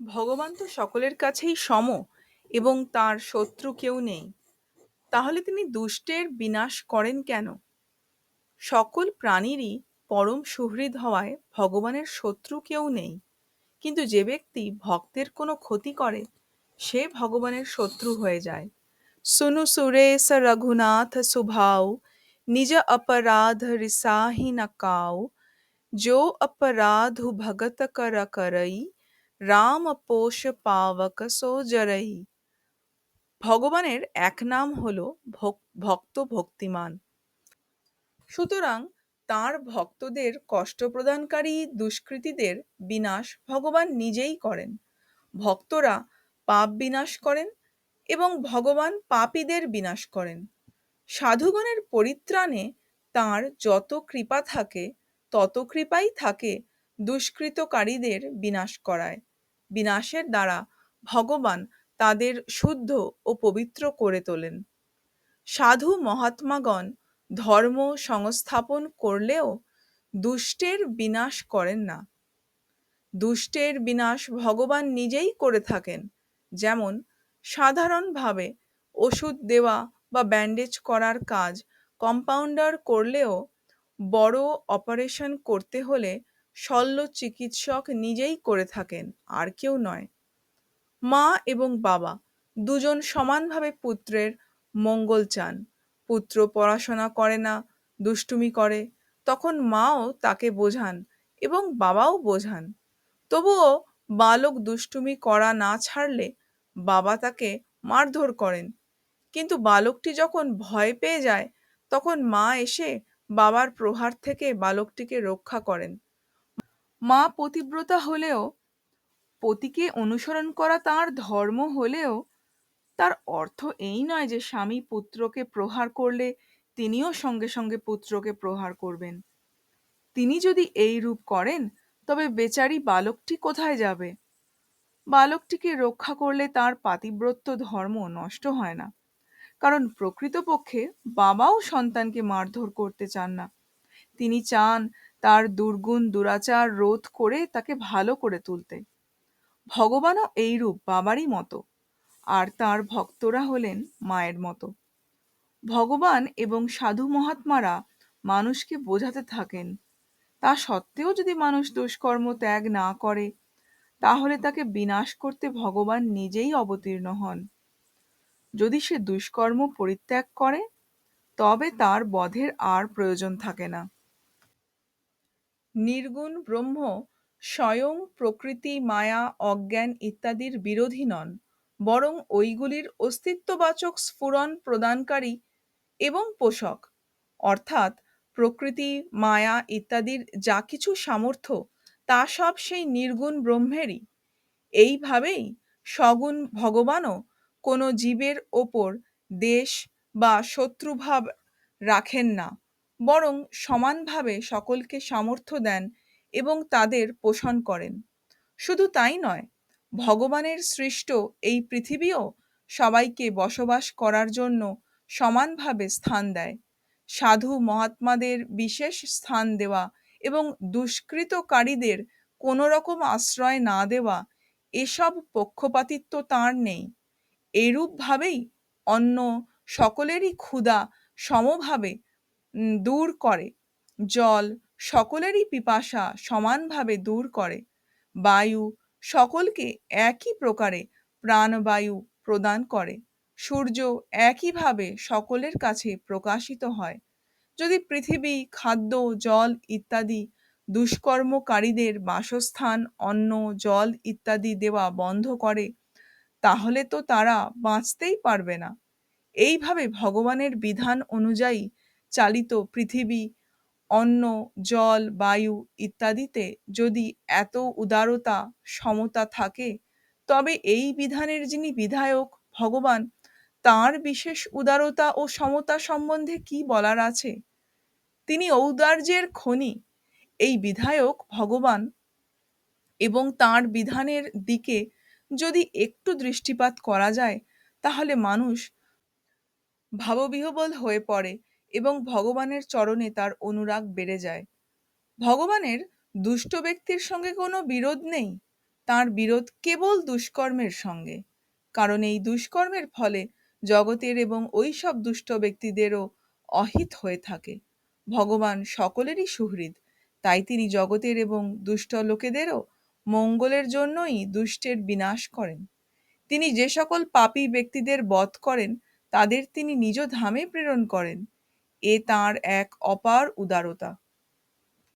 ভগবান তো সকলের কাছেই সম এবং তার শত্রু কেউ নেই তাহলে তিনি দুষ্টের বিনাশ করেন কেন সকল প্রাণীরই পরম সুহৃদ হওয়ায় ভগবানের শত্রু কেউ নেই কিন্তু যে ব্যক্তি ভক্তের কোনো ক্ষতি করে সে ভগবানের শত্রু হয়ে যায় सुनु सुरेश रघुनाथ सुभाव निज अपराध रिसाही न काऊ जो अपराधु भगत कर करई রাম পোষ পাবক সো ভগবানের এক নাম হল ভক্ত ভক্তিমান। সুতরাং তার ভক্তদের কষ্ট প্রদানকারী দুষ্কৃতীদের বিনাশ ভগবান নিজেই করেন। ভক্তরা পাপ বিনাশ করেন এবং ভগবান পাপীদের বিনাশ করেন। সাধুগণের পরিত্রাণে তার যত কৃপা থাকে, তত কৃপাই থাকে দুষ্কৃতকারীদের বিনাশ করায়। বিনাশের দ্বারা ভগবান তাদের শুদ্ধ ও পবিত্র করে তোলেন। সাধু মহাত্মাগণ ধর্ম সংস্থাপন করলেও দুষ্টের বিনাশ করেন না। দুষ্টের বিনাশ ভগবান নিজেই করে থাকেন, যেমন সাধারণভাবে ওষুধ দেওয়া বা ব্যান্ডেজ করার কাজ কম্পাউন্ডার করলেও বড় অপারেশন করতে হলে শল্য চিকিৎসক নিজেই করে থাকেন, আর কেউ নয়। মা এবং বাবা দুজন সমানভাবে পুত্রের মঙ্গল চান। পুত্র পড়াশোনা করে না, দুষ্টুমি করে, তখন মাও তাকে বোঝান এবং বাবাও বোঝান। তবুও বালক দুষ্টুমি করা না ছাড়লে বাবা তাকে মারধর করেন। কিন্তু বালকটি যখন ভয় পেয়ে যায়, তখন মা এসে বাবার প্রহার থেকে বালকটিকে রক্ষা করেন। মা পতিব্রতা হলেও, পতিকে অনুসরণ করা তার ধর্ম হলেও, তার অর্থ এই নয় যে স্বামী পুত্রকে প্রহার করলে তিনিও সঙ্গে সঙ্গে পুত্রকে প্রহার করবেন। তিনি যদি এই রূপ করেন, তবে বেচারি বালকটি কোথায় যাবে? বালকটিকে রক্ষা করলে তার পাতিব্রত্য ধর্ম নষ্ট হয় না। কারণ প্রকৃতপক্ষে বাবাও সন্তানকে মারধর করতে চান না। তিনি চান তার দুর্গুণ, দুরাচার রোধ করে তাকে ভালো করে তুলতে। ভগবানও এইরূপ বাবারই মতো, আর তার ভক্তরা হলেন মায়ের মতো। ভগবান এবং সাধু মহাত্মারা মানুষকে বোঝাতে থাকেন। তা সত্ত্বেও যদি মানুষ দুষ্কর্ম ত্যাগ না করে, তাহলে তাকে বিনাশ করতে ভগবান নিজেই অবতীর্ণ হন। যদি সে দুষ্কর্ম পরিত্যাগ করে, তবে তার বধের আর প্রয়োজন থাকে না। নির্গুণ ব্রহ্ম স্বয়ং প্রকৃতি, মায়া, অজ্ঞান ইত্যাদির বিরোধী নন, বরং ঐগুলির অস্তিত্ববাচক স্ফুরণ প্রদানকারী এবং পোষক। অর্থাৎ প্রকৃতি, মায়া ইত্যাদির যা কিছু সামর্থ্য, তা সব সেই নির্গুণ ব্রহ্মেরই। এইভাবেই সগুণ ভগবানও কোনো জীবের ওপর দেশ বা শত্রুভাব রাখেন না। বরং সমানভাবে সকলকে সামর্থ্য দেন এবং তাদের পোষণ করেন। শুধু তাই নয়, ভগবানের সৃষ্ট এই পৃথিবীও সবাইকে বসবাস করার জন্য সমানভাবে স্থান দেয়। সাধু মহাত্মাদের বিশেষ স্থান দেওয়া এবং দুষ্কৃতকারীদের কোনো রকম আশ্রয় না দেওয়া এসব পক্ষপাতিত্ব তাঁর নেই। এরূপভাবেই অন্য সকলেরই ক্ষুধা সমভাবে দূর করে। জল সকলেরই পিপাসা সমানভাবে দূর করে। বায়ু সকলকে একই প্রকারে প্রাণবায়ু প্রদান করে। সূর্য একইভাবে সকলের কাছে প্রকাশিত হয়। যদি পৃথিবী, খাদ্য, জল ইত্যাদি দুষ্কর্মকারীদের বাসস্থান, অন্ন, জল ইত্যাদি দেওয়া বন্ধ করে, তাহলে তো তারা বাঁচতেই পারবে না। এইভাবে ভগবানের বিধান অনুযায়ী চালিত পৃথিবী, অন্ন, জল, বায়ু ইত্যাদিতে যদি এত উদারতা, সমতা থাকে, তবে এই বিধানের যিনি বিধায়ক, ভগবান, তার বিশেষ উদারতা ও সমতা সম্বন্ধে কি বলার আছে? তিনি ঔদার্যের খনি, এই বিধায়ক, ভগবান, এবং তার বিধানের দিকে যদি একটু দৃষ্টিপাত করা যায়, তাহলে মানুষ ভাববিহবল হয়ে পড়ে। এবং ভগবানের চরণে তার অনুরাগ বেড়ে যায়। ভগবানের দুষ্ট ব্যক্তির সঙ্গে কোনো বিরোধ নেই। তার বিরোধ কেবল দুষ্কর্মের সঙ্গে। কারণ এই দুষ্কর্মের ফলে জগতের এবং ওই সব দুষ্ট ব্যক্তিদেরও অহিত হয়ে থাকে। ভগবান সকলেরই সুহৃদ। তাই তিনি জগতের এবং দুষ্ট লোকেদেরও মঙ্গলের জন্যই দুষ্টের বিনাশ করেন। তিনি যে সকল পাপী ব্যক্তিদের বধ করেন, তাদের তিনি নিজ ধামে প্রেরণ করেন। এ তার এক অপার উদারতা।